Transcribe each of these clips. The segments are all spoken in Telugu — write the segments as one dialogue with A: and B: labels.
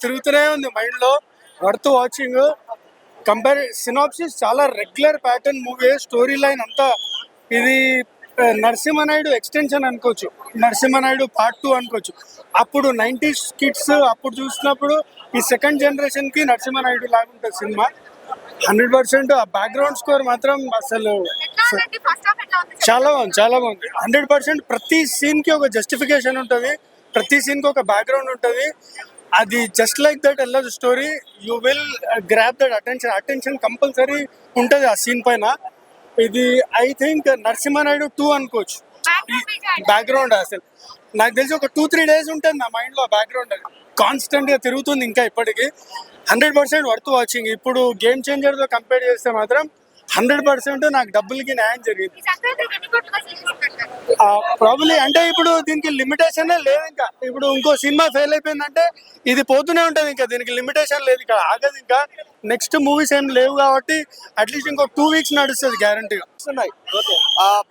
A: తిరుగుతూనే ఉంది మైండ్లో. వర్త్ వాచింగ్ కంపేర్ సినాప్సిస్ చాలా regular pattern movie story line అంతా ఇది నరసింహనాయుడు ఎక్స్టెన్షన్ అనుకోవచ్చు. నరసింహనాయుడు పార్ట్ టూ అనుకోవచ్చు. అప్పుడు నైంటీస్ కిడ్స్ అప్పుడు చూసినప్పుడు ఈ సెకండ్ జనరేషన్కి నరసింహనాయుడు లాగా ఉంటుంది సినిమా హండ్రెడ్ పర్సెంట్ ఆ బ్యాక్గ్రౌండ్ స్కోర్ మాత్రం అసలు చాలా బాగుంది చాలా బాగుంది. హండ్రెడ్ పర్సెంట్ ప్రతి సీన్కి ఒక జస్టిఫికేషన్ ఉంటుంది. ప్రతి సీన్కి ఒక బ్యాక్గ్రౌండ్ ఉంటుంది. అది జస్ట్ లైక్ దట్ వెళ్ళదు story you will grab that attention attention compulsory ఉంటుంది ఆ సీన్ పైన. ఇది ఐ థింక్ నరసింహనాయుడు టూ అనుకోవచ్చు.
B: బ్యాక్గ్రౌండ్
A: అసలు. నాకు తెలిసి ఒక టూ త్రీ డేస్ ఉంటుంది నా మైండ్లో బ్యాక్గ్రౌండ్ కాన్స్టెంట్గా తిరుగుతుంది ఇంకా ఇప్పటికి. హండ్రెడ్ పర్సెంట్ వర్త్ వాచింగ్ ఇప్పుడు గేమ్ చేంజర్తో కంపేర్ చేస్తే మాత్రం హండ్రెడ్ పర్సెంట్ నాకు డబ్బులకి న్యాయం జరిగింది. ప్రాబ్లీ అంటే ఇప్పుడు దీనికి లిమిటేషన్ లేదు ఇంకా. ఇప్పుడు ఇంకో సినిమా ఫెయిల్ అయిపోయిందంటే ఇది పోతూనే ఉంటది ఇంకా. దీనికి లిమిటేషన్ లేదు ఇంకా. ఆగదు ఇంకా. నెక్స్ట్ మూవీస్ ఏం లేవు కాబట్టి అట్లీస్ట్ ఇంకో టూ వీక్స్ నడుస్తుంది గ్యారంటీగా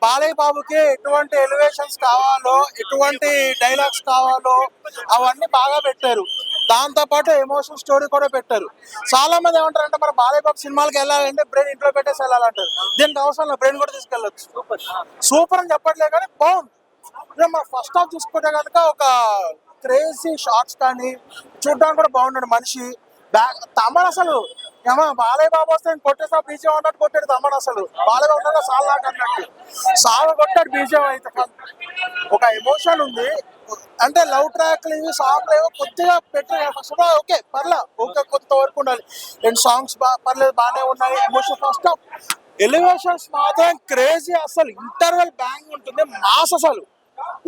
C: బాలయ్య బాబుకి ఎటువంటి ఎలివేషన్స్ కావాలో ఎటువంటి డైలాగ్స్ కావాలో అవన్నీ బాగా పెట్టారు. దాంతో పాటు ఎమోషన్ స్టోరీ కూడా పెట్టారు. చాలా మంది ఏమంటారు అంటే మన బాలయ్య బాబు సినిమాలకు వెళ్ళాలంటే బ్రెయిన్ ఇంట్లో పెట్టేసి వెళ్ళాలంటారు. దీనికి అవసరం లేదు బ్రెయిన్ కూడా తీసుకెళ్ళచ్చు. సూపర్. అని చెప్పట్లే కానీ బాగుంది. మన ఫస్ట్ హాఫ్ చూసుకుంటే కనుక ఒక క్రేజీ షార్ట్స్ కానీ చూడడానికి కూడా బాగున్నాడు మనిషి. బ్యాక్ తమన్ అసలు ఏమో బాలయ్య బాబు వస్తే కొట్టేసా బీజం అన్నట్టు కొట్టాడు తమన్ అసలు. బాలయ్య బాబు సాల్ నాట్ అన్నట్టు. సాగు కొట్టాడు బీజం అయితే. ఒక ఎమోషన్ ఉంది. అంటే లవ్ ట్రాక్లు ఇవి సాంగ్లు ఏవో కొద్దిగా పెట్టారు ఓకే పర్లే ఓకే కొంతవరకు ఉండాలి. రెండు సాంగ్స్ బా పర్లేదు బాగానే ఉన్నాయి. ఎమోషన్ ఫస్ట్ ఎలివేషన్స్ మాత్రం క్రేజీ అసలు. ఇంటర్వెల్ బ్యాంగ్ ఉంటుంది మాస్ అసలు.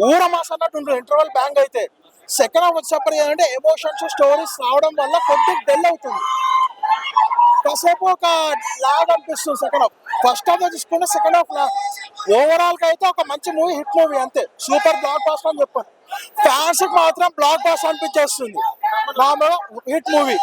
C: ఊర మాస్ అన్నట్టు ఉంటుంది ఇంటర్వెల్ బ్యాంగ్ అయితే. సెకండ్ హాఫ్ వచ్చేప్పటికి ఎమోషన్స్ స్టోరీస్ రావడం వల్ల కొద్దిగా డెల్ అవుతుంది. కాసేపు ఒక లాగ్ అనిపిస్తుంది సెకండ్ హాఫ్. ఫస్ట్ హాఫ్ చూసుకుంటే సెకండ్ హాఫ్ లాగ్ ఓవరాల్గా అయితే ఒక మంచి మూవీ హిట్ మూవీ అంతే. సూపర్ బ్లాక్ బాస్టర్ అని చెప్పాను. ఫ్యాన్స్ మాత్రం బ్లాక్ బాస్టర్ అనిపించేస్తుంది హిట్ మూవీ